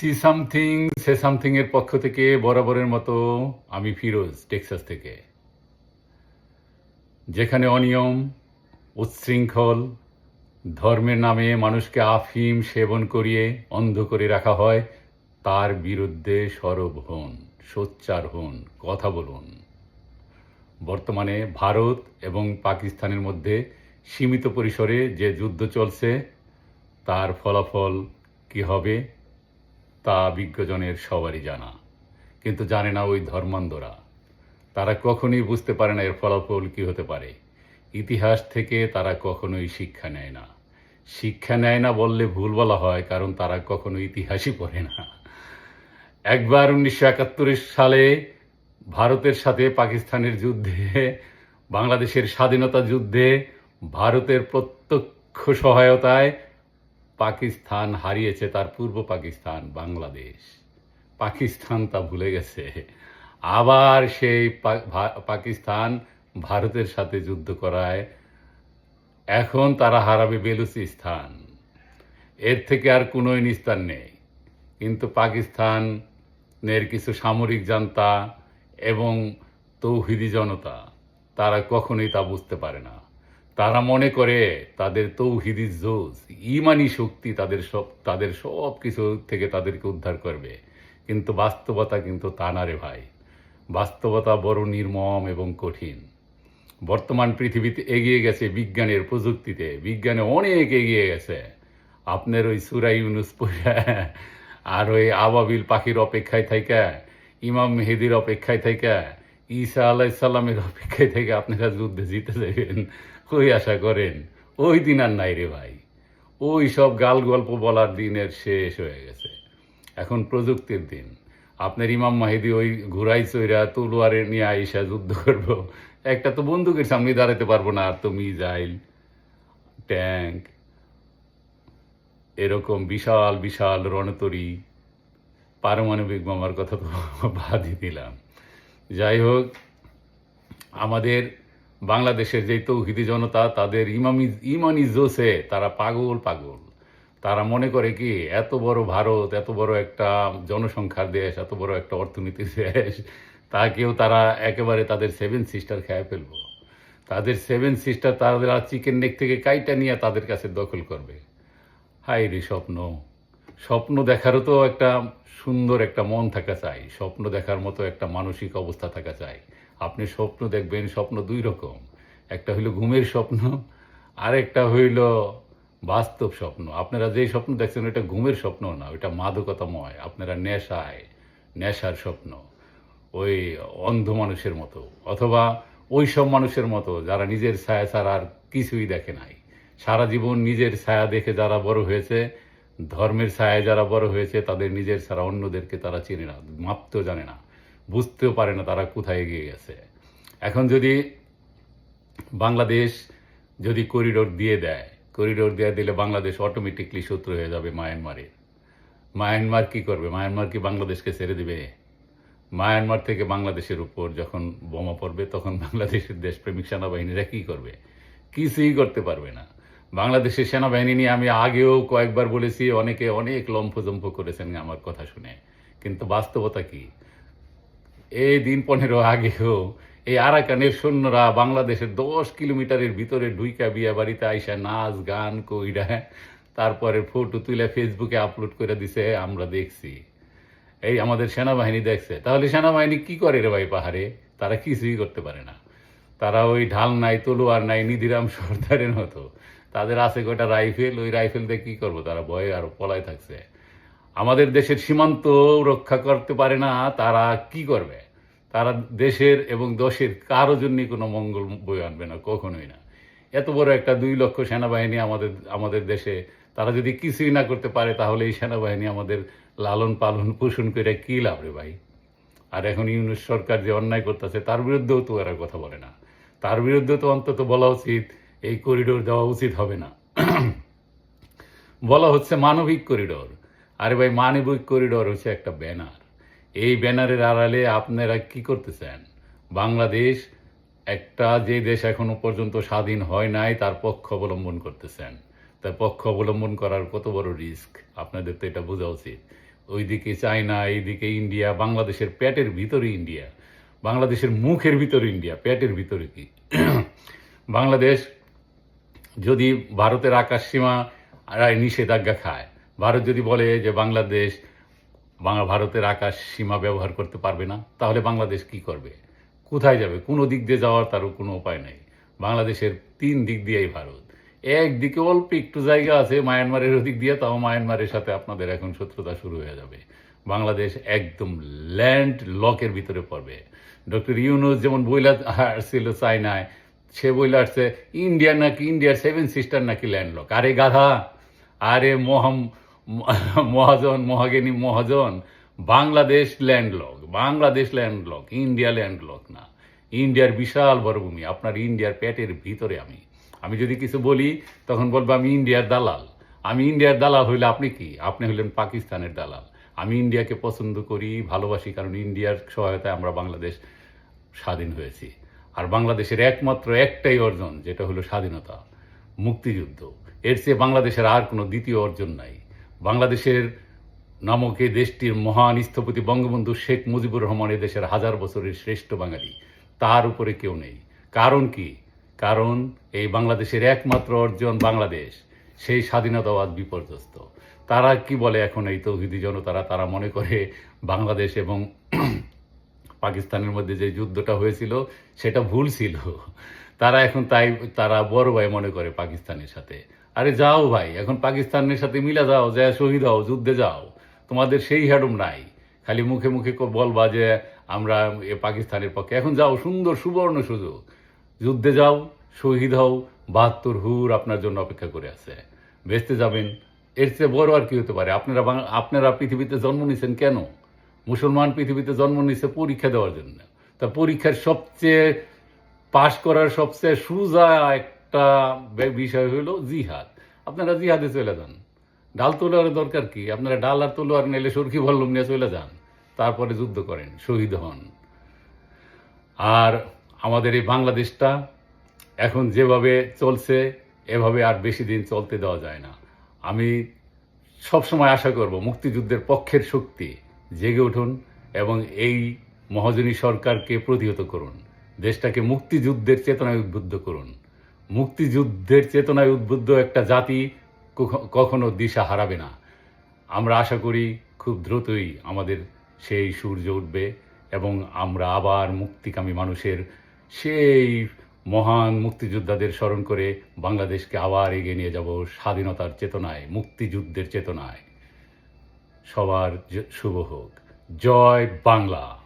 See something say something এর পক্ষ থেকে বরাবরের মতো আমি ফিরোজ, টেক্সাস থেকে। যেখানে অনিয়ম, উচ্ছৃঙ্খল, ধর্মের নামে মানুষকে আফিম সেবন করিয়ে অন্ধ করে রাখা হয়, তার বিরুদ্ধে সরব হন, সোচ্চার হন, কথা বলুন। বর্তমানে ভারত এবং পাকিস্তানের মধ্যে সীমিত পরিসরে যে যুদ্ধ চলছে, তার ফলাফল কি হবে? তা বিজ্ঞজনের সবারই জানা। কিন্তু জানে না ওই ধর্মান্ধরা। তারা কখনোই বুঝতে পারে না এর ফলাফল কি হতে পারে। ইতিহাস থেকে তারা কখনোই শিক্ষা নেয় না। শিক্ষা নেয় না বললে ভুল বলা হয়, কারণ তারা কখনো ইতিহাসই পড়ে না। একবার উনিশশো একাত্তর সালে ভারতের সাথে পাকিস্তানের যুদ্ধে, বাংলাদেশের স্বাধীনতা যুদ্ধে ভারতের প্রত্যক্ষ সহায়তায় পাকিস্তান হারিয়েছে তার পূর্ব পাকিস্তান, বাংলাদেশ। পাকিস্তান তা ভুলে গেছে। আবার সেই পাকিস্তান ভারতের সাথে যুদ্ধ করায়। এখন তারা হারাবে বেলুচিস্তান। এর থেকে আর কোনো নিস্তার নেই। কিন্তু পাকিস্তানের কিছু সামরিক জান্তা এবং তৌহিদি জনতা, তারা কখনোই তা বুঝতে পারে না। তারা মনে করে তাদের তৌহিদি জোজ, ইমানি শক্তি তাদের সব তাদের সব কিছু থেকে তাদেরকে উদ্ধার করবে। কিন্তু বাস্তবতা কিন্তু তা না রে ভাই। বাস্তবতা বড় নির্মম এবং কঠিন। বর্তমান পৃথিবীতে এগিয়ে গেছে বিজ্ঞানের প্রযুক্তিতে। বিজ্ঞানে অনেক এগিয়ে গেছে। আপনার ওই সুরাই ইউনুস আর ওই আবাবিল পাখির অপেক্ষায় থাইকা, ইমাম মেহেদির অপেক্ষায় থাইকা, ঈসা আলাইসাল্লামের অপেক্ষায় থেকে আপনারা যুদ্ধে জিতে যাবেন। ওই আশা করেন? ওই দিন আর নাই রে ভাই। ওই সব গাল গল্প বলার দিনের শেষ হয়ে গেছে। এখন প্রযুক্তির দিন। আপনার ইমাম মাহিদি ওই ঘুরাই চৈরা তলোয়ারে নিয়ে আইসা যুদ্ধ করব। একটা তো বন্দুকের সামনে দাঁড়াতে পারব না, আর তো মিজাইল, ট্যাঙ্ক, এরকম বিশাল বিশাল রণতরী, পারমাণবিক বোমার কথা তো বাদই দিলাম। যাই হোক, আমাদের বাংলাদেশের যে তৌহিদি জনতা, তাদের ইমামি, ইমানি জোসে তারা পাগল পাগল। তারা মনে করে কি, এত বড় ভারত, এত বড় একটা জনসংখ্যার দেশ, এত বড় একটা অর্থনীতির দেশ তাকেও তারা একেবারে তাদের সেভেন সিস্টার খেয়ে ফেলব। তাদের সেভেন সিস্টার তাদের চিকেন নেক থেকে কাইটা নিয়ে তাদের কাছে দখল করবে। হাই রে স্বপ্ন। স্বপ্ন দেখারও তো একটা সুন্দর একটা মন থাকা চাই, স্বপ্ন দেখার মতো একটা মানসিক অবস্থা থাকা চাই। আপনি স্বপ্ন দেখবেন, স্বপ্ন দুই রকম। একটা হইল ঘুমের স্বপ্ন আর একটা হইল বাস্তব স্বপ্ন। আপনারা যে স্বপ্ন দেখছেন ওটা ঘুমের স্বপ্ন না, ওইটা মাদকতাময়, আপনারা নেশায়, নেশার স্বপ্ন। ওই অন্ধ মানুষের মতো, অথবা ওই সব মানুষের মতো, যারা নিজের ছায়া ছাড়া আর কিছুই দেখে নাই। সারা জীবন নিজের ছায়া দেখে যারা বড় হয়েছে ধর্মের ছায়ায় যারা বড় হয়েছে, তাদের নিজের ছাড়া অন্যদেরকে তারা চেনে না, মাপতেও জানে না, বুঝতেও পারে না তারা কোথায় এগিয়ে গেছে। এখন যদি বাংলাদেশ যদি করিডোর দিয়ে দেয়, করিডোর দিয়ে দিলে বাংলাদেশ অটোমেটিকলি শত্রু হয়ে যাবে মায়ানমারের মায়ানমার কি করবে? মায়ানমার কি বাংলাদেশকে ছেড়ে দেবে? মায়ানমার থেকে বাংলাদেশের উপর যখন বোমা পড়বে, তখন বাংলাদেশের দেশপ্রেমিক সেনাবাহিনীরা কি করবে? কিছুই করতে পারবে না। বাংলাদেশের সেনাবাহিনী নিয়ে আমি আগেও কয়েকবার বলেছি, অনেকে অনেক লম্ফজম্ফ করেছেন আমার কথা শুনে। কিন্তু বাস্তবতা কি? এই দিন পনেরো আগেও এই আরাকানের সৈন্যরা বাংলাদেশের দশ কিলোমিটারের ভিতরে ঢুইকা বিয়া বাড়িতে আইসা নাচ, গান কইরা তারপরে ফটো তুলে ফেসবুকে আপলোড করে দিছে, আমরা দেখছি। এই আমাদের সেনাবাহিনী দেখছে। তাহলে সেনাবাহিনী কি করে রে ভাই পাহাড়ে? তারা কিছুই করতে পারে না। তারা ওই ঢাল নাই, তলোয়ার নাই, নিধিরাম সর্দারের মতো। তাদের আছে কয়টা রাইফেল, ওই রাইফেল দিয়ে কি করব? তারা ভয়ে আরও পলায় থাকছে। আমাদের দেশের সীমান্ত রক্ষা করতে পারে না, তারা কি করবে? তারা দেশের এবং দশের কারও জন্যই কোনো মঙ্গল বই আনবে না, কখনোই না। এত বড় একটা দুই লক্ষ সেনাবাহিনী আমাদের আমাদের দেশে, তারা যদি কিছুই না করতে পারে, তাহলে এই সেনাবাহিনী আমাদের লালন পালন পোষণ করে কি লাভ রে ভাই? আর এখন ইউনুস সরকার যে অন্যায় করতেছে, তার বিরুদ্ধেও তো এরা কথা বলে না। তার বিরুদ্ধে তো অন্তত বলা উচিত এই করিডোর দেওয়া উচিত হবে না। বলা হচ্ছে মানবিক করিডোর। আরে ভাই, মানবিক করিডোর হচ্ছে একটা ব্যানার। এই ব্যানারের আড়ালে আপনারা কি করতেছেন? বাংলাদেশ একটা যে দেশ এখনও পর্যন্ত স্বাধীন হয় নাই, তার পক্ষ অবলম্বন করতেছেন। তার পক্ষ অবলম্বন করার কত বড় রিস্ক? আপনাদের তো এটা বোঝা উচিত। ওইদিকে চায়না, এইদিকে ইন্ডিয়া, বাংলাদেশের প্যাটের ভিতরে ইন্ডিয়া। বাংলাদেশের মুখের ভিতরে ইন্ডিয়া প্যাটের ভিতরে কি? বাংলাদেশ যদি ভারতের আকাশ সীমা নিষেধাজ্ঞা খায়, ভারত যদি বলে যে বাংলাদেশ বাংলা ভারতের আকাশ সীমা ব্যবহার করতে পারবে না, তাহলে বাংলাদেশ কি করবে? কোথায় যাবে? কোনো দিক দিয়ে যাওয়ার তারও কোনো উপায় নেই। বাংলাদেশের তিন দিক দিয়েই ভারত। একদিকে অল্প একটু জায়গা আছে মায়ানমারের ওদিক দিয়ে, তাও মায়ানমারের সাথে আপনাদের এখন শত্রুতা শুরু হয়ে যাবে। বাংলাদেশ একদম ল্যান্ড লকের ভিতরে পড়বে। ডক্টর ইউনুস যেমন বইলা আসছিল চায়নায় সে বইলে আসছে ইন্ডিয়া নাকি, ইন্ডিয়ার সেভেন সিস্টার নাকি ল্যান্ডলক? আরে গাধা! আরে মহাম, মহাজন মহাগিনী মহাজন, Bangladesh landlock Bangladesh landlock, India landlock না। ইন্ডিয়ার বিশাল বড় ভূমি, আপনার ইন্ডিয়ার পেটের ভিতরে আমি। আমি যদি কিছু বলি, তখন বলব, আমি ইন্ডিয়ার দালাল। আমি ইন্ডিয়ার দালাল হইলে আপনি কি? আপনি হইলেন পাকিস্তানের দালাল। আমি ইন্ডিয়াকে পছন্দ করি, ভালোবাসি, কারণ ইন্ডিয়ার সহায়তায় আমরা বাংলাদেশ স্বাধীন হয়েছি। আর বাংলাদেশের একমাত্র একটাই অর্জন, যেটা হলো স্বাধীনতা, মুক্তিযুদ্ধ। এর চেয়ে বাংলাদেশের আর কোনো দ্বিতীয় অর্জন নাই। বাংলাদেশের নামক দেশটির মহান স্থপতি বঙ্গবন্ধু শেখ মুজিবুর রহমান দেশের হাজার বছরের শ্রেষ্ঠ বাঙালি। তার উপরে কেউ নেই। কারণ কি? কারণ এই বাংলাদেশের একমাত্র অর্জন বাংলাদেশ, সেই স্বাধীনতাবাদ বিপর্যস্ত। তারা কি বলে এখন এই তৌহিদি জনতারা? তারা মনে করে বাংলাদেশ এবং পাকিস্তানের মধ্যে যে যুদ্ধটা হয়েছিল, সেটা ভুল ছিল। তারা এখন তাই, তারা বড় ভাই মনে করে পাকিস্তানের সাথে। আরে যাও ভাই, এখন পাকিস্তানের সাথে মিলে যাও যা শহীদ হও, যুদ্ধে যাও। তোমাদের সেই হ্যাডম নাই। খালি মুখে মুখে বলবা যে আমরা এ পাকিস্তানের পক্ষে। এখন যাও, সুন্দর সুবর্ণ সুযোগ। যুদ্ধে যাও, শহীদ হও, বাহাত্তর হুর আপনার জন্য অপেক্ষা করে আছে। বেঁচতে যাবেন, এর চেয়ে বড় আর কি হতে পারে? আপনারা আপনারা পৃথিবীতে জন্ম নিয়েছেন কেন? মুসলমান পৃথিবীতে জন্ম নিচ্ছে পরীক্ষা দেওয়ার জন্য। তা পরীক্ষার সবচেয়ে, পাশ করার সবচেয়ে সুজা একটা বিষয় হলো জিহাদ। আপনারা জিহাদে চলে যান। ডাল তোলার দরকার কি? আপনারা ডাল আর তোলোয়ার নিলে সরকি ভল্লুম নিয়ে চলে যান। তারপরে যুদ্ধ করেন, শহীদ হন। আর আমাদের এই বাংলাদেশটা এখন যেভাবে চলছে, এভাবে আর বেশি দিন চলতে দেওয়া যায় না। আমি সবসময় আশা করব মুক্তিযুদ্ধের পক্ষের শক্তি জেগে উঠুন এবং এই মহাজনী সরকারকে প্রতিহত করুন। দেশটাকে মুক্তিযুদ্ধের চেতনায় উদ্বুদ্ধ করুন। মুক্তিযুদ্ধের চেতনায় উদ্বুদ্ধ একটা জাতি কখ- কখনো দিশা হারাবে না। আমরা আশা করি খুব দ্রুতই আমাদের সেই সূর্য উঠবে এবং আমরা আবার মুক্তিকামী মানুষের সেই মহান মুক্তিযোদ্ধাদের স্মরণ করে বাংলাদেশকে আবার এগিয়ে নিয়ে যাব স্বাধীনতার চেতনায়, মুক্তিযুদ্ধের চেতনায়। সবার শুভ হোক। জয় বাংলা।